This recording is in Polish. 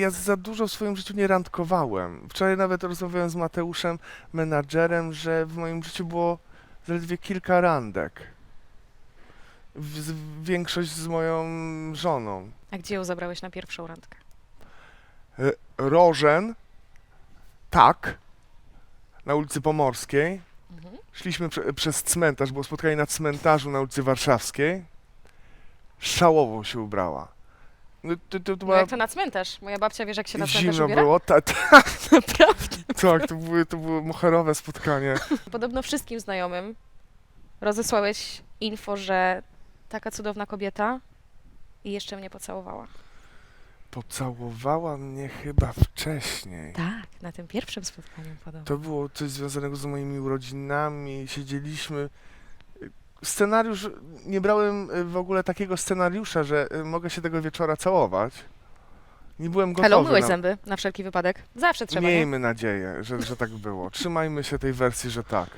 ja za dużo w swoim życiu nie randkowałem. Wczoraj nawet rozmawiałem z Mateuszem, menadżerem, że w moim życiu było zaledwie kilka randek. W, większość z moją żoną. A gdzie ją zabrałeś na pierwszą randkę? E, Rożen, tak, na ulicy Pomorskiej. Mhm. Szliśmy prze, przez cmentarz, było spotkanie na cmentarzu na ulicy Warszawskiej. Szałowo się ubrała. No, to, to, to No była... jak to na cmentarz? Moja babcia wiesz, jak się na cmentarz Zimno ubiera? było, ta, ta, Naprawdę. tak, to, były, to było moherowe spotkanie. Podobno wszystkim znajomym rozesłałeś info, że taka cudowna kobieta i jeszcze mnie pocałowała. Pocałowała mnie chyba wcześniej. Tak, na tym pierwszym spotkaniu podobno. To było coś związanego z moimi urodzinami, siedzieliśmy. Scenariusz, nie brałem y, w ogóle takiego scenariusza, że y, mogę się tego wieczora całować. Nie byłem gotowy. Hello, myłeś na... zęby na wszelki wypadek? Zawsze trzeba, nie? Miejmy nadzieję, że, że tak było. Trzymajmy się tej wersji, że tak.